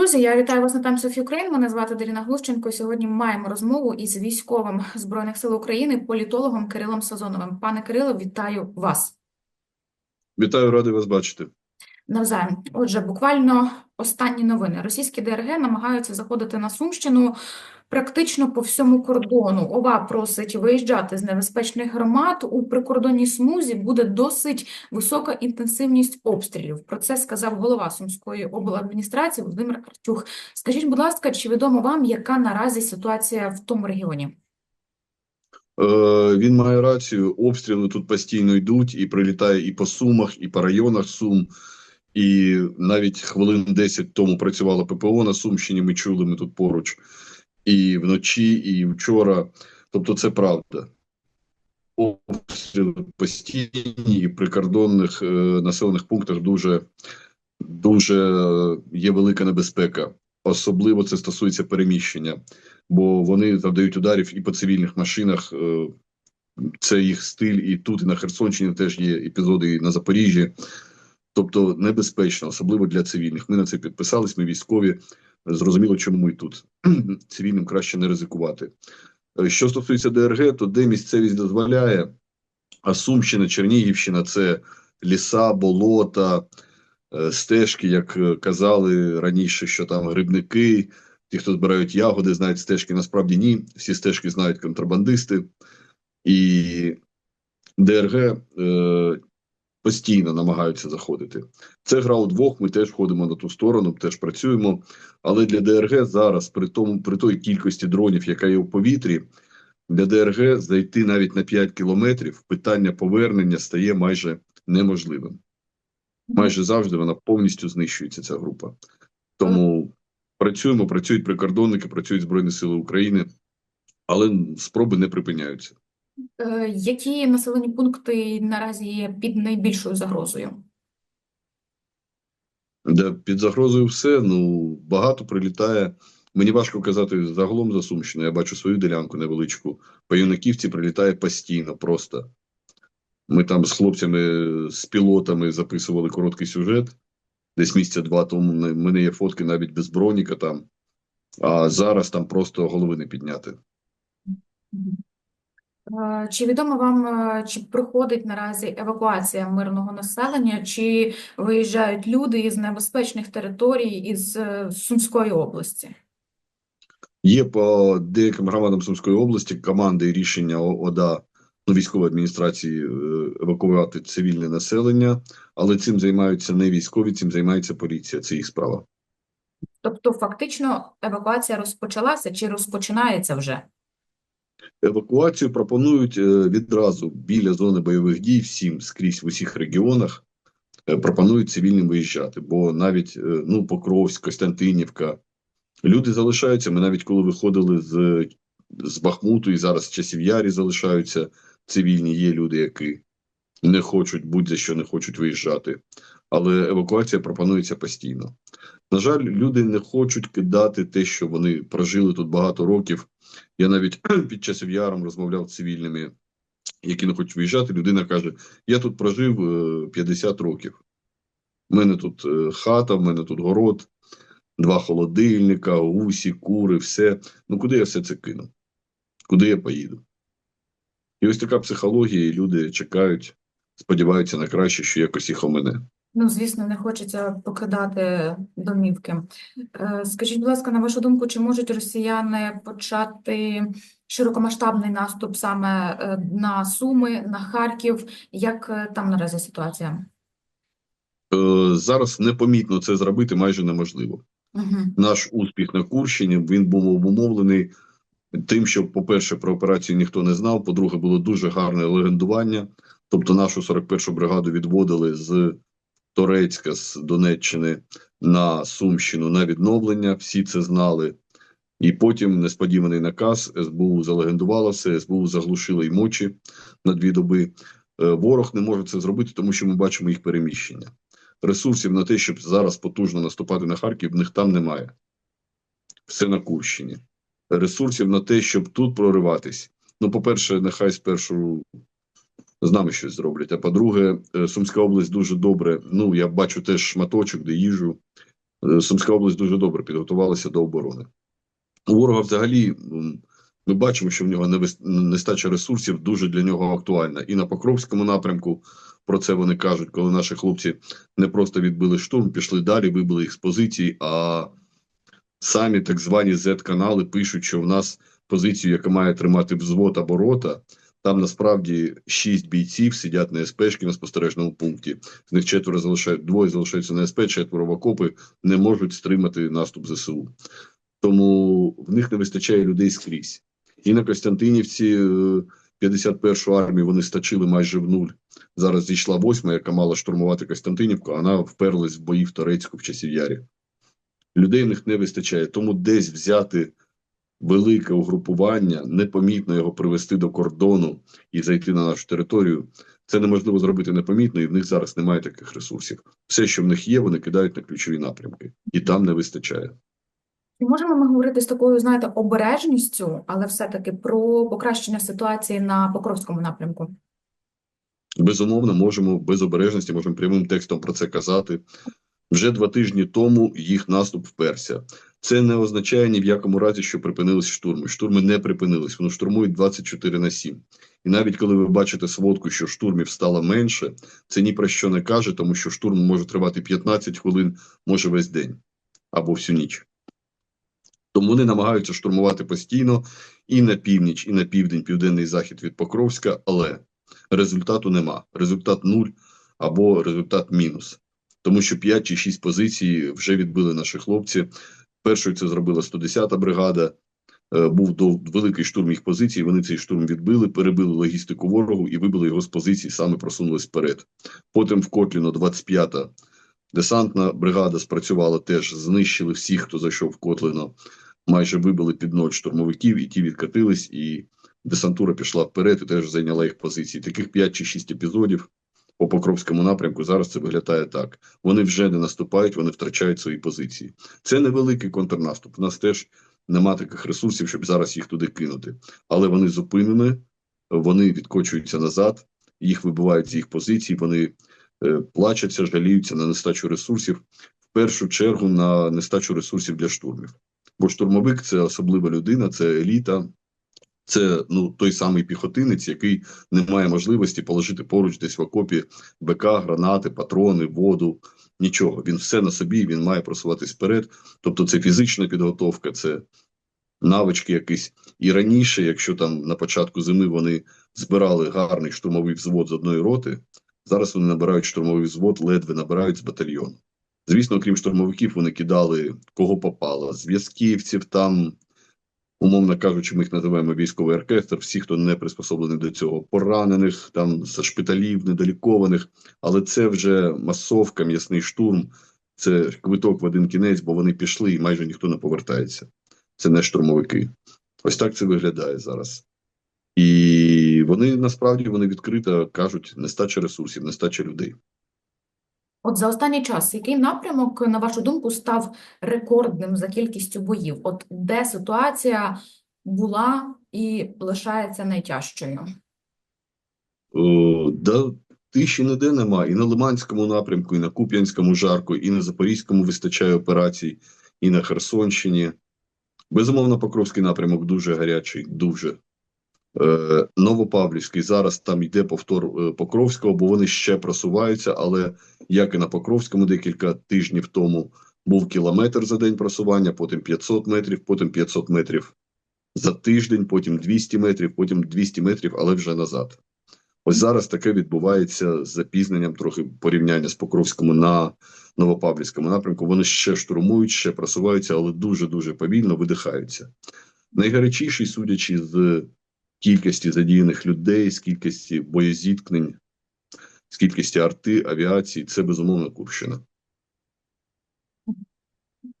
Друзі, я вітаю вас на Times of Ukraine. Мене звати Даріна Глущенко. Сьогодні маємо розмову із військовим Збройних сил України, політологом Кирилом Сазоновим. Пане Кирило, вітаю вас. Вітаю, радий вас бачити. Навзаєм. Отже, буквально останні новини. Російські ДРГ намагаються заходити на Сумщину практично по всьому кордону. ОВА просить виїжджати з небезпечних громад. У прикордонній смузі буде досить висока інтенсивність обстрілів. Про це сказав голова Сумської обладміністрації Володимир Артюх. Скажіть, будь ласка, чи відомо вам, яка наразі ситуація в тому регіоні? Е, він має рацію. Обстріли тут постійно йдуть, і прилітає і по Сумах, і по районах Сум. І навіть хвилин 10 тому працювало ППО на Сумщині. Ми чули ми тут поруч і вночі, і вчора. Тобто, це правда. Обстріли постійні і прикордонних е, населених пунктах дуже, дуже є велика небезпека. Особливо це стосується переміщення, бо вони завдають ударів і по цивільних машинах. е, Це їх стиль, і тут, і на Херсонщині теж є епізоди і на Запоріжжі. Тобто небезпечно, особливо для цивільних. Ми на це підписались, ми військові. Зрозуміло, чому ми тут. Цивільним краще не ризикувати. Е, Що стосується ДРГ, то де місцевість дозволяє, а Сумщина, Чернігівщина це ліса, болота, е, стежки, як е, казали раніше, що там грибники, ті, хто збирають ягоди, знають стежки. Насправді ні. Всі стежки знають контрабандисти. І ДРГ постійно намагаються заходити. Це гра удвох. Ми теж ходимо на ту сторону, теж працюємо. Але для ДРГ зараз, при тому, при той кількості дронів, яка є в повітрі, для ДРГ зайти навіть на 5 кілометрів питання повернення стає майже неможливим. Майже завжди вона повністю знищується. Ця група. Тому працюємо, працюють прикордонники, працюють Збройні Сили України, але спроби не припиняються. Е, Які населені пункти наразі є під найбільшою загрозою? Де під загрозою все. Ну багато прилітає. Мені важко казати загалом за Сумщину. Я бачу свою ділянку невеличку. По юнаківці прилітає постійно. Просто ми там з хлопцями, з пілотами записували короткий сюжет. Десь місяця два тому в мене є фотки навіть без броніка там. А зараз там просто голови не підняти. Чи відомо вам, е, чи проходить наразі евакуація мирного населення, чи виїжджають люди із небезпечних територій із е, Сумської області? Є по деяким громадам Сумської області команди і рішення ОДА ну, військової адміністрації е, евакуювати цивільне населення, але цим займаються не військові, цим займається поліція. Це їх справа. Тобто, фактично, евакуація розпочалася чи розпочинається вже? Евакуацію пропонують е, відразу біля зони бойових дій всім скрізь в усіх регіонах. е, Пропонують цивільним виїжджати, бо навіть е, ну Покровськ, Костянтинівка, люди залишаються. Ми навіть коли виходили з, з Бахмуту, і зараз в часів Ярі залишаються цивільні. Є люди, які не хочуть будь-за що не хочуть виїжджати. Але евакуація пропонується постійно. На жаль, люди не хочуть кидати те, що вони прожили тут багато років. Я навіть під час яром розмовляв з цивільними, які не хочуть виїжджати. Людина каже: Я тут прожив е, 50 років. У мене тут е, хата, в мене тут город, два холодильника, гусі, кури, все. Ну куди я все це кину? Куди я поїду? І ось така психологія, і люди чекають, сподіваються на краще, що якось їх омине. Ну, звісно, не хочеться покидати домівки. Е, Скажіть, будь ласка, на вашу думку, чи можуть росіяни почати широкомасштабний наступ саме е, на Суми, на Харків? Як е, там наразі ситуація? Зараз непомітно це зробити майже неможливо. Угу. наш успіх на Курщині він був обумовлений тим, що, по-перше, про операцію ніхто не знав. По-друге, було дуже гарне легендування. Тобто, нашу 41-шу бригаду відводили з Торецька, з Донеччини на Сумщину на відновлення. Всі це знали. І потім несподіваний наказ СБУ залегендувало все, СБУ заглушили й мочі на дві доби. Е, Ворог не може це зробити, тому що ми бачимо їх переміщення ресурсів на те, щоб зараз потужно наступати на Харків, в них там немає. Все на Курщині. Ресурсів на те, щоб тут прориватись. Ну, по-перше, нехай спершу з нами щось зроблять. А по-друге, е, Сумська область дуже добре. Ну, я бачу теж шматочок, де їжу. Е, Сумська область дуже добре підготувалася до оборони. У ворога взагалі ми бачимо, що в нього нестача ресурсів дуже для нього актуальна. І на Покровському напрямку про це вони кажуть, коли наші хлопці не просто відбили штурм, пішли далі, вибили їх з позицій, а самі так звані Z-канали пишуть, що в нас позицію, яка має тримати взвод або рота, там насправді шість бійців сидять на СПшки на спостережному пункті. З них четверо залишають, двоє залишаються на СП, четверо в окопи, не можуть стримати наступ ЗСУ. Тому в них не вистачає людей скрізь. І на Костянтинівці е, 51-ю армію вони стачили майже в нуль. Зараз зійшла восьма, яка мала штурмувати Костянтинівку, вона вперлась в бої в Торецьку в часів Ярі. Людей в них не вистачає. Тому десь взяти велике угрупування, непомітно його привести до кордону і зайти на нашу територію. Це неможливо зробити непомітно, і в них зараз немає таких ресурсів. Все, що в них є, вони кидають на ключові напрямки, і там не вистачає. Чи можемо ми говорити з такою, знаєте, обережністю, але все-таки про покращення ситуації на Покровському напрямку? Безумовно, можемо без обережності, можемо прямим текстом про це казати. Вже два тижні тому їх наступ вперся. Це не означає ні в якому разі, що припинились штурми. Штурми не припинились, вони штурмують 24 на 7. І навіть коли ви бачите сводку, що штурмів стало менше, це ні про що не каже, тому що штурм може тривати 15 хвилин, може весь день або всю ніч. Тому вони намагаються штурмувати постійно і на північ, і на південь, південний захід від Покровська, але результату нема. Результат нуль або результат мінус. Тому що 5 чи 6 позицій вже відбили наші хлопці. Першою це зробила 110-та бригада. Е, Був до великий штурм їх позицій. Вони цей штурм відбили, перебили логістику ворогу і вибили його з позицій, саме просунулись вперед. Потім в Котліно 25-та десантна бригада спрацювала теж, знищили всіх, хто зайшов в Котлино. Майже вибили під ноль штурмовиків, і ті відкатились, і десантура пішла вперед і теж зайняла їх позиції. Таких 5 чи 6 епізодів по Покровському напрямку зараз це виглядає так. Вони вже не наступають, вони втрачають свої позиції. Це невеликий контрнаступ. У нас теж нема таких ресурсів, щоб зараз їх туди кинути. Але вони зупинені, вони відкочуються назад, їх вибивають з їх позицій, вони е, плачуться, жаліються на нестачу ресурсів. В першу чергу на нестачу ресурсів для штурмів. Бо штурмовик це особлива людина, це еліта, це ну той самий піхотинець, який не має можливості положити поруч десь в окопі БК, гранати, патрони, воду. Нічого. Він все на собі, він має просуватись вперед. Тобто, це фізична підготовка, це навички якісь. І раніше, якщо там на початку зими вони збирали гарний штурмовий взвод з одної роти, зараз вони набирають штурмовий взвод, ледве набирають з батальйону. Звісно, окрім штурмовиків, вони кидали кого попало, зв'язківців там, умовно кажучи, ми їх називаємо військовий оркестр, всі, хто не приспособлений до цього, поранених, там з шпиталів, недолікованих, але це вже масовка, м'ясний штурм, це квиток в один кінець, бо вони пішли і майже ніхто не повертається. Це не штурмовики. Ось так це виглядає зараз. І вони насправді вони відкрито кажуть нестача ресурсів, нестача людей. От за останній час, який напрямок, на вашу думку, став рекордним за кількістю боїв? От де ситуація була і лишається найтяжчою? О, да, тиші ніде нема. І на Лиманському напрямку, і на Куп'янському жарко, і на Запорізькому вистачає операцій, і на Херсонщині. Безумовно, Покровський напрямок дуже гарячий, дуже. Е, Новопавлівський зараз там йде повтор е, Покровського, бо вони ще просуваються, але як і на Покровському декілька тижнів тому був кілометр за день просування, потім 500 метрів, потім 500 метрів за тиждень, потім 200 метрів, потім 200 метрів, але вже назад. Ось зараз таке відбувається з запізненням трохи порівняння з Покровському на Новопавлівському напрямку. Вони ще штурмують, ще просуваються, але дуже-дуже повільно видихаються. Найгарячіший, судячи з кількості задіяних людей, з кількості боєзіткнень, з кількості арти, авіації, це безумовно Курщина.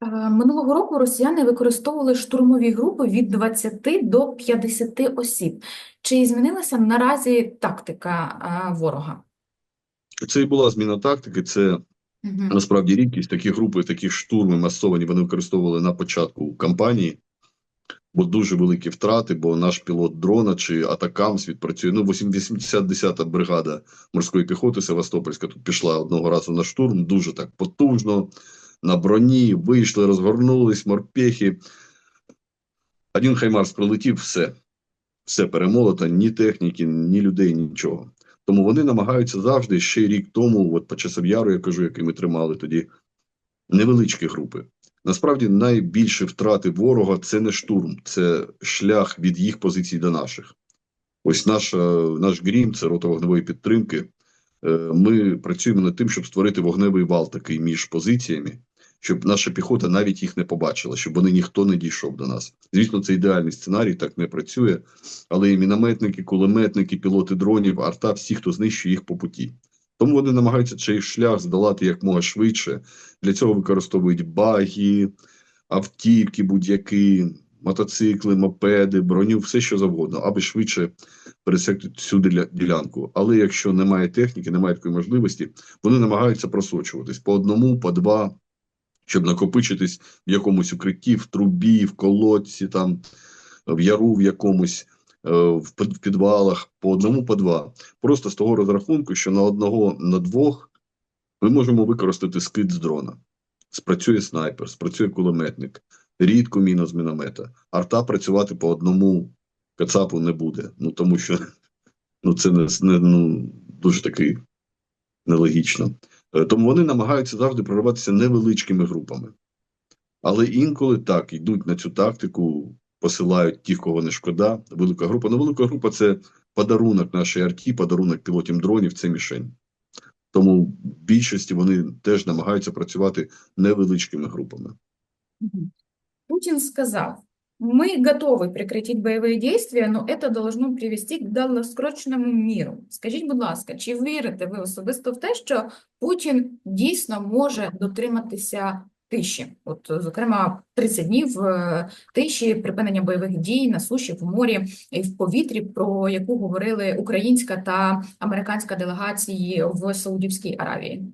Е, Минулого року росіяни використовували штурмові групи від 20 до 50 осіб. Чи змінилася наразі тактика е, ворога? Це і була зміна тактики. Це Мгм. насправді рідкість. Такі групи, такі штурми масовані вони використовували на початку кампанії, бо дуже великі втрати, бо наш пілот дрона чи Атакамс відпрацює. Ну, 80-10 бригада морської піхоти Севастопольська тут пішла одного разу на штурм, дуже так потужно. на броні, вийшли, розгорнулись, морпехи. Один Хаймарс прилетів, все. Все перемолото, ні техніки, ні людей, нічого. Тому вони намагаються завжди ще рік тому, от по часов яру, я кажу, який ми тримали тоді, невеличкі групи. Насправді найбільші втрати ворога це не штурм, це шлях від їх позицій до наших. Ось наша, наш грім, це рота вогневої підтримки. Е, Ми працюємо над тим, щоб створити вогневий вал такий між позиціями, щоб наша піхота навіть їх не побачила, щоб вони ніхто не дійшов до нас. Звісно, це ідеальний сценарій, так не працює. Але і мінометники, кулеметники, пілоти дронів, арта, всі, хто знищує їх по путі. Тому вони намагаються цей шлях здолати якмога швидше. Для цього використовують баги, автівки, будь-які, мотоцикли, мопеди, броню, все що завгодно, аби швидше пересекти цю ділянку. Але якщо немає техніки, немає такої можливості, вони намагаються просочуватись по одному, по два, щоб накопичитись в якомусь укритті, в трубі, в колодці, там, в яру в якомусь, в підвалах, по одному, по два. Просто з того розрахунку, що на одного, на двох ми можемо використати скид з дрона. Спрацює снайпер, спрацює кулеметник, рідко міна з міномета. Арта працювати по одному кацапу не буде. Ну тому що ну, це не, не ну, дуже таки нелогічно. Е, Тому вони намагаються завжди прориватися невеличкими групами. Але інколи так йдуть на цю тактику, посилають ті, кого не шкода. Велика група. Ну, велика група це подарунок нашій арті, подарунок пілотів дронів, це мішень. Тому в більшості вони теж намагаються працювати невеличкими групами. Мгм. Путин сказал, мы готовы прекратить боевые действия, но это должно привести к долгострочному миру. Скажіть, будь ласка, чи вірите ви особисто в те, що Путін дійсно може дотриматися тиші? От, зокрема, 30 днів е, тиші, припинення бойових дій на суші, в морі і в повітрі, про яку говорили українська та американська делегації в Саудівській Аравії.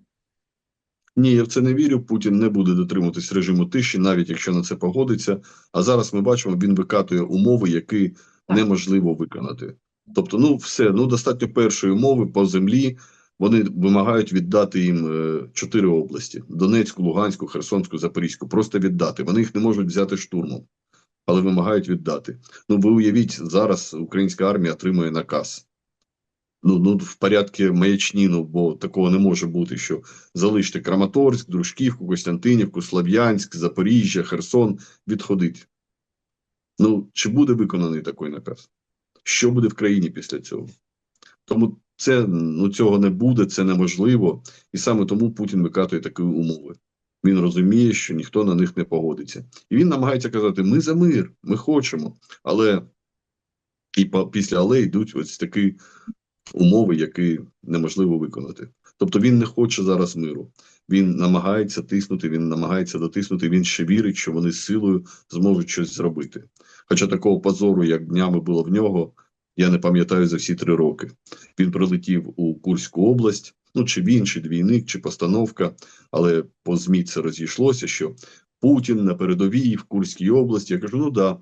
Ні, я в це не вірю. Путін не буде дотримуватись режиму тиші, навіть якщо на це погодиться. А зараз ми бачимо, він викатує умови, які неможливо виконати. Тобто, ну все, ну достатньо першої умови по землі. Вони вимагають віддати їм е, чотири області: Донецьку, Луганську, Херсонську, Запорізьку. Просто віддати. Вони їх не можуть взяти штурмом, але вимагають віддати. Ну ви уявіть, зараз українська армія отримує наказ. Ну, ну в порядку маячні, ну бо такого не може бути, що залиште Краматорськ, Дружківку, Костянтинівку, Слов'янськ, Запоріжжя, Херсон відходить. Ну, чи буде виконаний такий наказ? Що буде в країні після цього? Тому це ну цього не буде, це неможливо, і саме тому Путін викатує такі умови. Він розуміє, що ніхто на них не погодиться, і він намагається казати: ми за мир, ми хочемо, але і після але йдуть ось такі умови, які неможливо виконати. Тобто він не хоче зараз миру. Він намагається тиснути, він намагається дотиснути. Він ще вірить, що вони силою зможуть щось зробити. Хоча такого позору, як днями було в нього, я не пам'ятаю за всі три роки. Він прилетів у Курську область. Ну чи він, чи двійник, чи постановка, але по ЗМІ це розійшлося, що Путін на передовій в Курській області. Я кажу, ну да.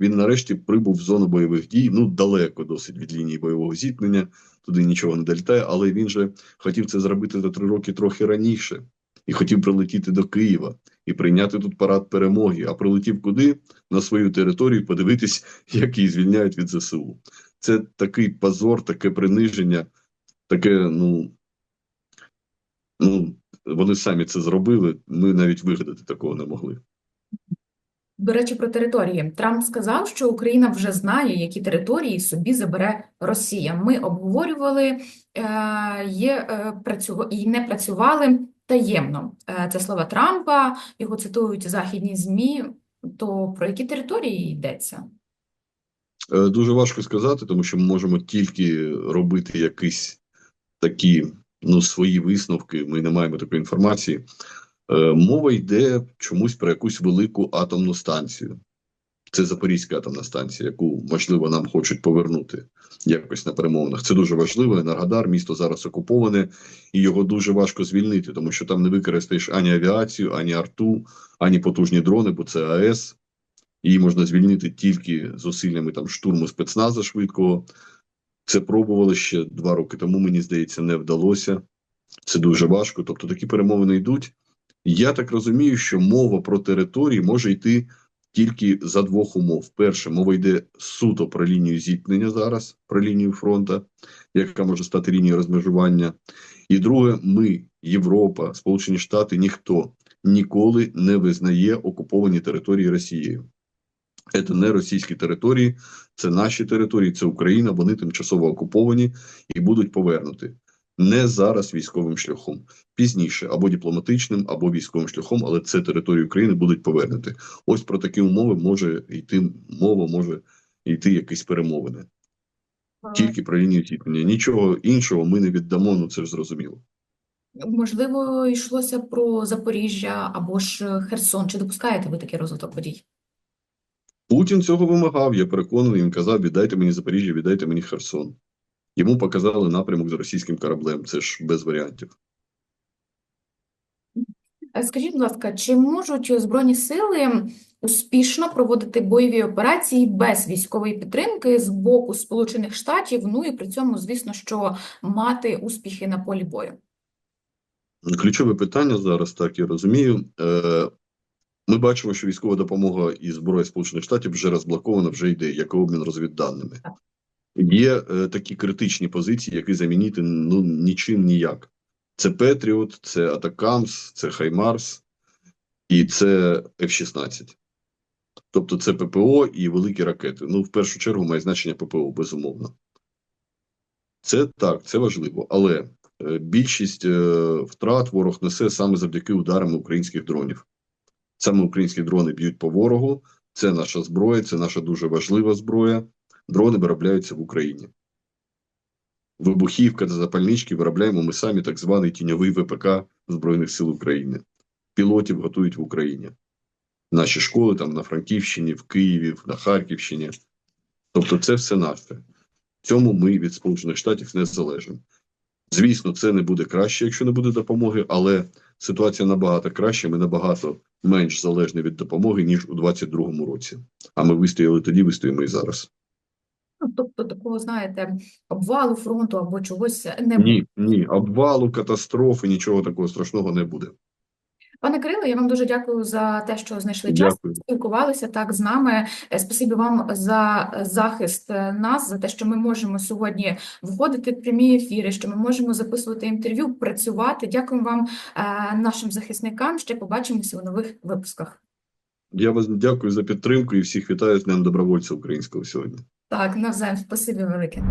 Він нарешті прибув в зону бойових дій. Ну далеко досить від лінії бойового зіткнення. Туди нічого не долітає, але він же хотів це зробити за три роки трохи раніше і хотів прилетіти до Києва і прийняти тут парад перемоги. А прилетів куди? На свою територію, подивитись, як її звільняють від ЗСУ. Це такий позор, таке приниження, таке, ну, ну вони самі це зробили. Ми навіть вигадати такого не могли. До речі, про території. Трамп сказав, що Україна вже знає, які території собі забере Росія. Ми обговорювали е, є, е, і не працювали таємно. Е, це слова Трампа, його цитують західні ЗМІ. То про які території йдеться? Е, Дуже важко сказати, тому що ми можемо тільки робити якісь такі ну, свої висновки. Ми не маємо такої інформації. Е, Мова йде чомусь про якусь велику атомну станцію. Це Запорізька атомна станція, яку, можливо, нам хочуть повернути якось на перемовинах. Це дуже важливо. Енергодар, місто зараз окуповане, і його дуже важко звільнити, тому що там не використаєш ані авіацію, ані арту, ані потужні дрони, бо це АЕС. Її можна звільнити тільки зусиллями там штурму спецназа швидкого. Це пробували ще два роки тому, мені здається, не вдалося. Це дуже важко. Тобто такі перемовини йдуть. Я так розумію, що мова про території може йти тільки за двох умов. Перше, мова йде суто про лінію зіткнення зараз, про лінію фронту, яка може стати лінією розмежування. І друге, ми, Європа, Сполучені Штати, ніхто ніколи не визнає окуповані території Росією. Це не російські території, це наші території, це Україна. Вони тимчасово окуповані і будуть повернуті. Не зараз військовим шляхом, пізніше або дипломатичним, або військовим шляхом, але це території України будуть повернути. Ось про такі умови може йти мова, може йти якісь перемовини. Тільки про лінію зіткнення. Нічого іншого ми не віддамо, ну це ж зрозуміло. Можливо, йшлося про Запоріжжя або ж Херсон. Чи допускаєте ви такий розвиток подій? Путін цього вимагав. Я переконаний, він казав: віддайте мені Запоріжжя, віддайте мені Херсон. Йому показали напрямок з російським кораблем. Це ж без варіантів. Е, Скажіть, будь ласка, чи можуть Збройні сили успішно проводити бойові операції без військової підтримки з боку Сполучених Штатів, ну і при цьому, звісно, що мати успіхи на полі бою? Ключове питання зараз, так я розумію. Ми бачимо, що військова допомога і зброя Сполучених Штатів вже розблокована, вже йде як обмін розвідданими. Є е, такі критичні позиції, які замінити ну нічим ніяк. Це Петріот, це Атакамс, це Хаймарс і це F-16. Тобто це ППО і великі ракети. Ну, в першу чергу має значення ППО, безумовно. Це так, це важливо, але е, більшість е, втрат ворог несе саме завдяки ударам українських дронів. Саме українські дрони б'ють по ворогу. Це наша зброя, це наша дуже важлива зброя. Дрони виробляються в Україні. Вибухівка та запальнички виробляємо ми самі так званий тіньовий ВПК Збройних сил України. Пілотів готують в Україні. Наші школи там на Франківщині, в Києві, на Харківщині. Тобто, це все наше. Цьому ми від Сполучених Штатів не залежимо. Звісно, це не буде краще, якщо не буде допомоги, але ситуація набагато краще. Ми набагато менш залежний від допомоги, ніж у 2022 році. А ми вистояли тоді, вистоїмо і зараз. Ну, тобто такого, знаєте, обвалу фронту або чогось не буде. Ні, ні, обвалу, катастрофи, нічого такого страшного не буде. Пане Кирило, я вам дуже дякую за те, що знайшли час, Дякую. спілкувалися так з нами. Е, Спасибі вам за захист е, нас, за те, що ми можемо сьогодні виходити в прямі ефіри, що ми можемо записувати інтерв'ю, працювати. Дякую вам, е, нашим захисникам. Ще побачимося у нових випусках. Я вас дякую за підтримку і всіх вітаю з Днем добровольця українського сьогодні. Так, навзаєм, спасибі велике.